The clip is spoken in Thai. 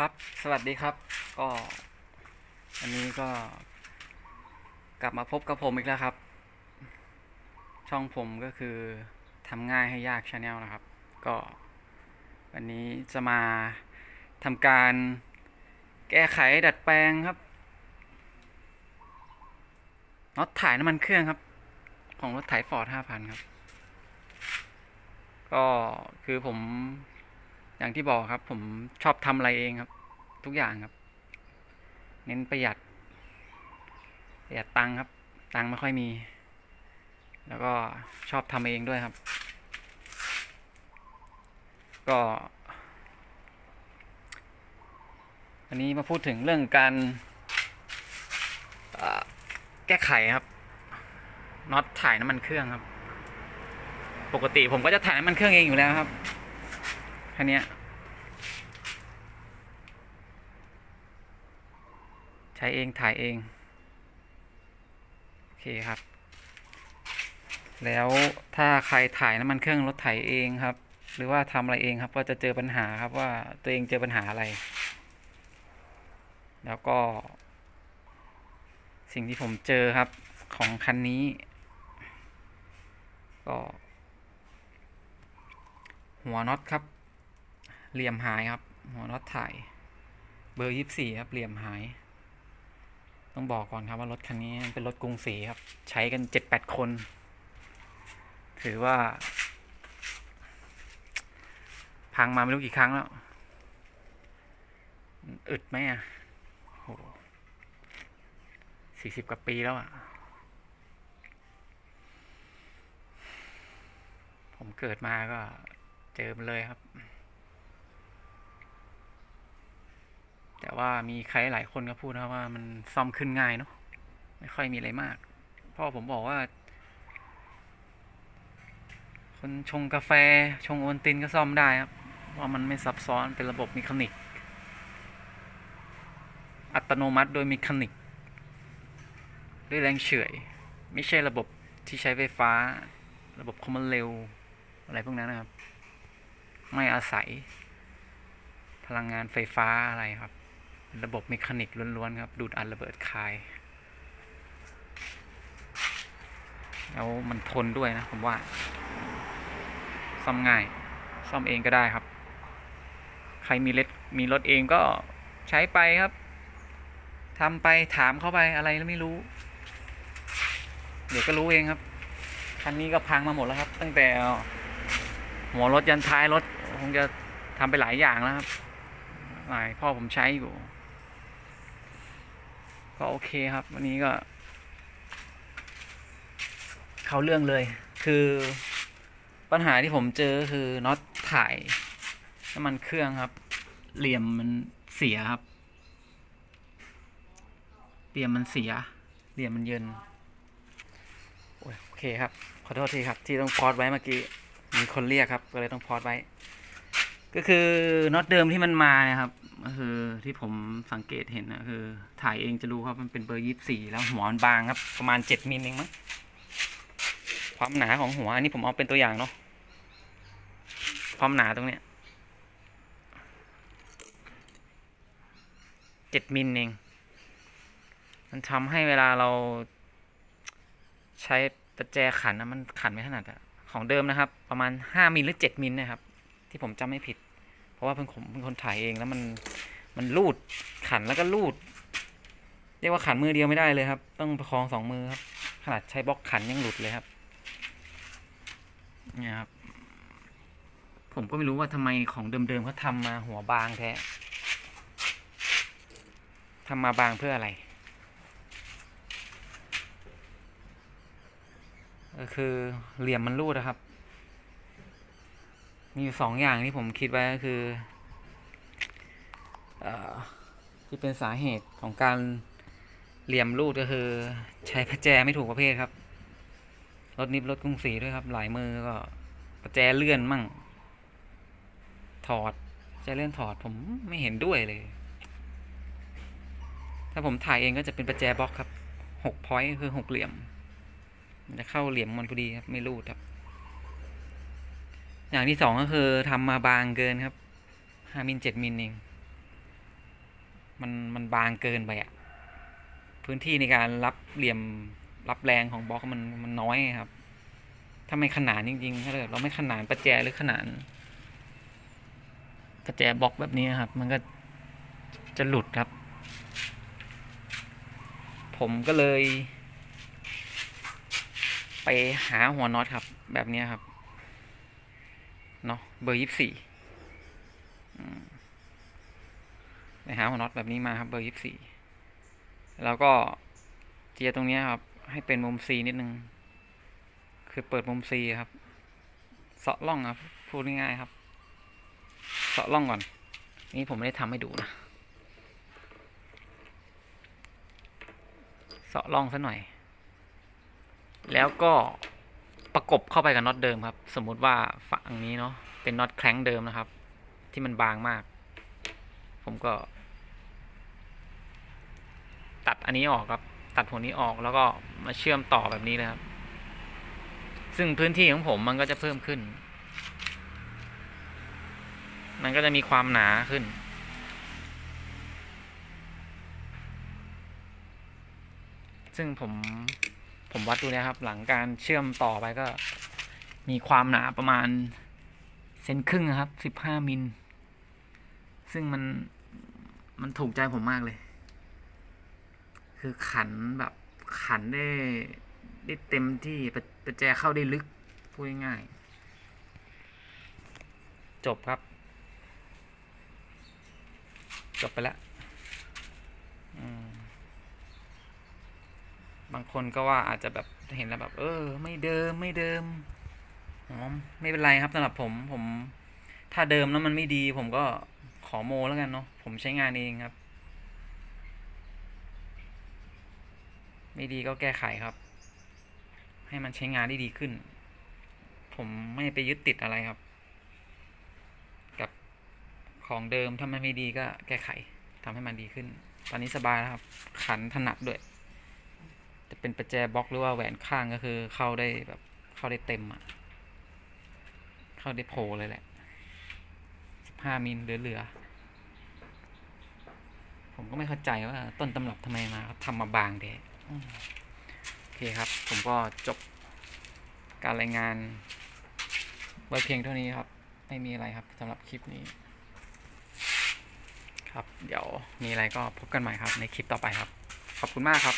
ครับ สวัสดีครับ ก็วันนี้ก็ กลับมาพบกับผมอีกแล้วครับ ช่องผมก็คือทำง่ายให้ยากชาแนลนะครับ ก็ วันนี้จะมาทำการแก้ไขดัดแปลงครับน็อตถ่ายน้ำมันเครื่องครับ ของรถไถฟอร์ดห้าพันครับ ก็คือผม อย่างที่บอกครับ ผมชอบทำอะไรเองครับ ทุกอย่างครับ เน้นประหยัดประหยัดตังค์ครับ ตังค์ไม่ค่อยมี แล้วก็ชอบทำเองด้วยครับ ก็วันนี้มาพูดถึงเรื่องการแก้ไขครับน็อตถ่ายน้ำมันเครื่องครับ ปกติผมก็จะถ่ายน้ำมันเครื่องเองอยู่แล้วครับ คันนี้ใช้เองถ่ายเอง โอเคครับ แล้วถ้าใครถ่ายน้ำมันเครื่องรถไถเองครับ หรือว่าทำอะไรเองครับ ก็จะเจอปัญหาครับว่าตัวเองเจอปัญหาอะไร แล้วก็ สิ่งที่ผมเจอครับของคันนี้ ก็ หัวน็อตครับ เหลี่ยมหายครับหัวน็อตถ่าย เบอร์ยี่สี่ครับเหลี่ยมหาย ต้องบอกก่อนครับว่ารถคันนี้เป็นรถกรุงศรีครับ ใช้กันเจ็ดแปดคน ถือว่า พังมาไม่รู้กี่ครั้งแล้ว อึดไหมอะโหสี่สิบกว่าปีแล้วอะผมเกิดมาก็เจอมันเลยครับ แต่ว่ามีใครหลายคนก็พูดนะว่ามันซ่อมขึ้นง่ายเนาะไม่ค่อยมีอะไรมากพราะผมบอกว่า คนชงกาแฟชงโอวัลตินก็ซ่อมได้ครับว่ามันไม่ซับซ้อนเป็นระบบเมคานิก อัตโนมัติโดยเมคานิก ด้วยแรงเฉื่อย ไม่ใช่ระบบที่ใช้ไฟฟ้า ระบบคอมมอนเร็ว อะไรพวกนั้นนะครับ ไม่อาศัย พลังงานไฟฟ้าอะไรครับ ระบบเมคานิกล้วนๆครับ ดูดอัดระเบิดคาย แล้วมันทนด้วยนะผมว่า ซ่อมง่าย ซ่อมเองก็ได้ครับ ใครมีรถมีรถเองก็ใช้ไปครับทำไปถามเข้าไปอะไรแล้วไม่รู้ เดี๋ยวก็รู้เองครับ คันนี้ก็พังมาหมดแล้วครับ ตั้งแต่หัวรถยันท้ายรถคงจะทำไปหลายอย่างแล้วครับหลายพ่อผมใช้อยู่ ก็โอเคครับ วันนี้ก็ เข้าเรื่องเลย คือปัญหาที่ผมเจอคือน็อตถ่ายน้ำมันเครื่องครับ เหลี่ยมมันเสียครับ เหลี่ยมมันเสีย เหลี่ยมมันเยินโอโอเคครับ ขอโทษทีครับ ที่ต้องพอดไว้เมื่อกี้ มีคนเรียกครับ ก็เลยต้องพอดไว้ ก็คือน็อตเดิมที่มันมาเนี่ยครับ ก็คือที่ผมสังเกตเห็นนะคือ ถ่ายเองจะรู้ครับมันเป็นเบอร์ยี่สี่แล้วหัวมันบางครับ ประมาณเจ็ดมิลเองมั้งความหนาของหัวอันนี้ผมเอาเป็นตัวอย่างเนาะความหนาตรงเนี้ยเจ็ดมิลเอง มันทำให้เวลาเราใช้ประแจขันนะมันขันไม่ถนัดอะของเดิมนะครับ ประมาณห้ามิลหรือเจ็ดมิลนะครับ ที่ผมจำไม่ผิด ราะว่าเพิ่งผมเป็นคนถ่ายเองแล้วมันมันลูดขันแล้วก็ลูด เรียกว่าขันมือเดียวไม่ได้เลยครับ ต้องประคองสองมือครับ ขนาดใช้บล็อกขันยังหลุดเลยครับเนี่ยครับ ผมก็ไม่รู้ว่าทำไมของเดิมๆเขาทำมาหัวบางแท้ทำมาบางเพื่ออะไรก็คือเหลี่ยมมันรูดนะครับ มีสองอย่างที่ผมคิดไว้ก็คืออที่เป็นสาเหตุของการเหลี่ยมรูดก็คือ ใช้ประแจไม่ถูกประเภทครับ รถนิบรถกรุงศรีด้วยครับ หลายมือก็ประแจเลื่อนมั่ง ถอดประแจเลื่อนถอดผมไม่เห็นด้วยเลย ถ้าผมถ่ายเองก็จะเป็นประแจบล็อกครับหกพอยต์คือหกเหลี่ยม มันจะเข้าเหลี่ยมมันพอดีครับ ไม่รูดครับ อย่างที่สองก็คือทำมาบางเกินครับห้ามิลเจ็ดมิลเองมันมันบางเกินไปอะพื้นที่ในการรับเหลี่ยมรับแรงของบล็อกมันมันน้อยครับ ถ้าไม่ขนานจริงๆถ้าเกิดเราไม่ขนานประแจหรือขนานประแจบล็อกแบบนี้ครับ มันก็จะหลุดครับ ผมก็เลย ไปหาหัวน็อตครับ แบบนี้ครับ เนาะเบอร์ยี่สิบสี่ไปหาหัวน็อตแบบนี้มาครับ เบอร์ยี่สิบสี่แล้วก็เจียตรงนี้ครับ ให้เป็นมุมซีนิดนึง คือเปิดมุมซีครับเสาะล่องครับ พูดง่ายๆครับเสาะล่องก่อน นี่ผมไม่ได้ทำให้ดูนะเสาะล่องซะหน่อย แล้วก็ ประกบเข้าไปกับน็อตเดิมครับ สมมุติว่าฝั่งนี้เนาะเป็นน็อตแคร้งเดิมนะครับ ที่มันบางมาก ผมก็ ตัดอันนี้ออกครับ ตัดหัวนี้ออกแล้วก็มาเชื่อมต่อแบบนี้เลยครับ ซึ่งพื้นที่ของผมมันก็จะเพิ่มขึ้น มันก็จะมีความหนาขึ้นซึ่งผม ผมวัดดูนะครับ หลังการเชื่อมต่อไปก็ มีความหนาประมาณเซนครึ่งนะครับสิบห้ามิล ซึ่งมันมันถูกใจผมมากเลย คือขันแบบขันได้ได้เต็มที่ประประแจเข้าได้ลึกพูดง่าย จบครับ จบไปแล้ว อืม บางคนก็ว่าอาจจะแบบเห็นแล้วแบบ เออ ไม่เดิมไม่เดิมอ๋อไม่เป็นไรครับสำหรับผมผม ถ้าเดิมแล้วมันไม่ดี ผมก็ขอโมแล้วกันเนาะผมใช้งานเองครับ ไม่ดีก็แก้ไขครับ ให้มันใช้งานได้ดีขึ้น ผมไม่ไปยึดติดอะไรครับ กับของเดิมถ้ามันไม่ดีก็แก้ไขทำให้มันดีขึ้น ตอนนี้สบายแล้วครับ ขันถนัดด้วย จะเป็นประแจบล็อกหรือว่าแหวนข้างก็คือเข้าได้แบบเข้าได้เต็มอะเข้าได้โผล่เลยแหละสิบห้ามิลเหลือๆผมก็ไม่เข้าใจว่าต้นตำรับทำไมมาทำมาบางเดะโอเคครับ ผมก็จบการรายงาน ไว้เพียงเท่านี้ครับ ไม่มีอะไรครับสำหรับคลิปนี้ ครับ เดี๋ยวมีอะไรก็พบกันใหม่ครับในคลิปต่อไปครับ ขอบคุณมากครับ